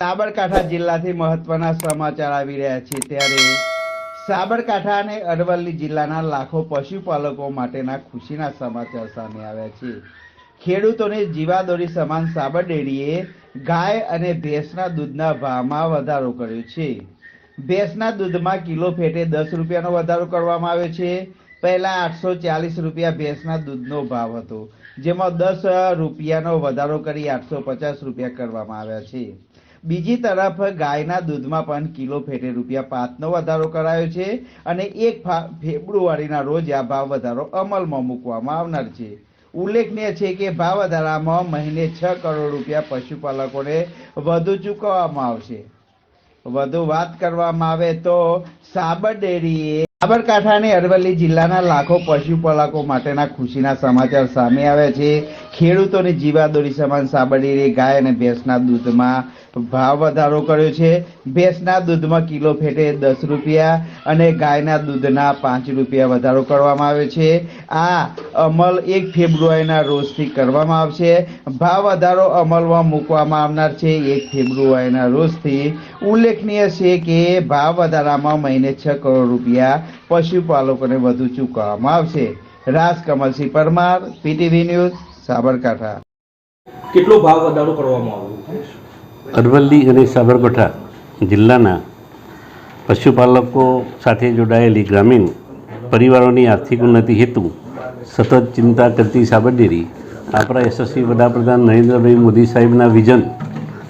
સાબરકાંઠા જિલ્લાથી મહત્વના સમાચાર આવી રહ્યા છે ત્યારે સાબરકાંઠા અને અરવલ્લી જિલ્લાના લાખો પશુપાલકો માટેના ખુશીના સમાચાર સામે આવ્યા છે. ખેડૂતોની જીવાદોરી સમાન સાબર ડેરીએ ગાય અને ભેંસના દૂધના ભાવમાં વધારો કર્યો છે. ભેંસના દૂધમાં કિલો ફેટે દસ રૂપિયાનો વધારો કરવામાં આવ્યો છે. પહેલા આઠસો ચાલીસ રૂપિયા ભેંસના દૂધનો ભાવ હતો, જેમાં દસ રૂપિયાનો વધારો કરી આઠસો પચાસ રૂપિયા કરવામાં આવ્યા છે. બીજી તરફ ગાયના દૂધમાં પણ કિલો ફેટે રૂપિયા પાંચનો વધારો કરાયો છે અને એક ફેબ્રુઆરીના રોજ આ ભાવ વધારો અમલમાં મૂકવામાં આવનાર છે. ઉલ્લેખનીય છે કે ભાવ વધારામાં મહિને છ કરોડ રૂપિયા પશુપાલકોને વધુ ચૂકવવામાં આવશે. વધુ વાત કરવામાં આવે તો સાબર ડેરીએ સાબરકાંઠા અને અરવલ્લી જિલ્લાના લાખો પશુપાલકો માટેના ખુશીના સમાચાર સામે આવ્યા છે. ખેડૂતોની જીવાદોરી સમાન સાબર ડેરીએ ગાય અને ભેંસના દૂધમાં ભાવ વધારો કર્યો છે. ભેંસના દૂધમાં કિલો ફેટે દસ રૂપિયા અને ગાયના દૂધના પાંચ રૂપિયા વધારો કરવામાં આવ્યો છે. આ અમલ એક ફેબ્રુઆરીના રોજથી કરવામાં આવશે. ભાવ વધારો અમલમાં મૂકવામાં આવનાર છે એક ફેબ્રુઆરીના રોજથી. ઉલ્લેખનીય છે કે ભાવ વધારામાં મહિને છ કરોડ રૂપિયા પશુપાલકોને વધુ ચૂકવવામાં આવશે. Raj Kamalsinh Parmar, PTV news, Sabarkantha. કેટલો ભાવ વધારો કરવામાં આવ્યો? અરવલ્લી અને સાબરકાંઠા જિલ્લાના પશુપાલકો સાથે જોડાયેલી ગ્રામીણ પરિવારોની આર્થિક ઉન્નતિ હેતુ સતત ચિંતા કરતી સાબરડેરી આપણા યશસ્વી વડાપ્રધાન નરેન્દ્રભાઈ મોદી સાહેબના વિઝન,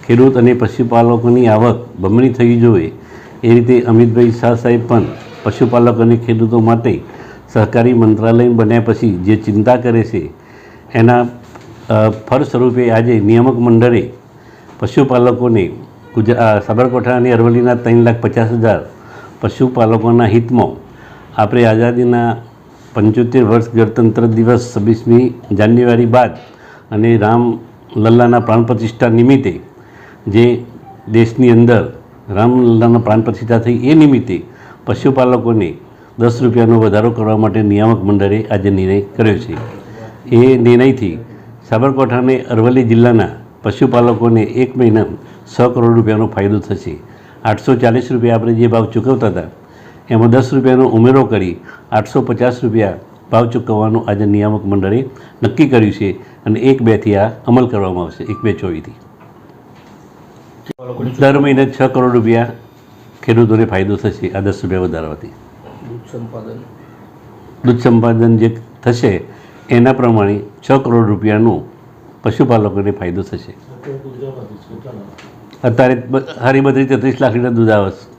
ખેડૂત અને પશુપાલકોની આવક બમણી થઈ જોઈએ એ રીતે અમિતભાઈ શાહ સાહેબ પણ પશુપાલક અને ખેડૂતો માટે સહકારી મંત્રાલય બન્યા પછી જે ચિંતા કરે છે એના ફળ સ્વરૂપે આજે નિયામક મંડળે પશુપાલકોને ગુજરાત સાબરકાંઠા અને અરવલ્લીના ત્રણ લાખ પચાસ હજાર પશુપાલકોના હિતમાં આપણે આઝાદીના પંચોતેર વર્ષ ગણતંત્ર દિવસ છવ્વીસમી જાન્યુઆરી બાદ અને રામ લલ્લાના પ્રાણ પ્રતિષ્ઠા નિમિત્તે જે દેશની અંદર રામલલ્લાના પ્રાણ પ્રતિષ્ઠા થઈ એ નિમિત્તે પશુપાલકોને દસ રૂપિયાનો વધારો કરવા માટે નિયામક મંડળે આજે નિર્ણય કર્યો છે. એ નિર્ણયથી સાબરકાંઠા અને અરવલ્લી જિલ્લાના પશુપાલકોને એક મહિના સો કરોડ રૂપિયાનો ફાયદો થશે. આઠસો ચાલીસ રૂપિયા આપણે જે ભાવ ચૂકવતા હતા એમાં દસ રૂપિયાનો ઉમેરો કરી આઠસો પચાસ રૂપિયા ભાવ ચૂકવવાનું આજે નિયામક મંડળે નક્કી કર્યું છે અને એક બેથી આ અમલ કરવામાં આવશે એક બે ચોવીસથી દર મહિને છ કરોડ રૂપિયા ખેડૂતોને ફાયદો થશે આ દસ રૂપિયા વધારવાથી. દૂધ સંપાદન. દૂધ સંપાદન જે થશે એના પ્રમાણે છ કરોડ રૂપિયાનું પશુપાલકોને ફાયદો થશે. અત્યારે બ- હારી બધી તેત્રીસ લાખ લીટર દૂધ આવે છે.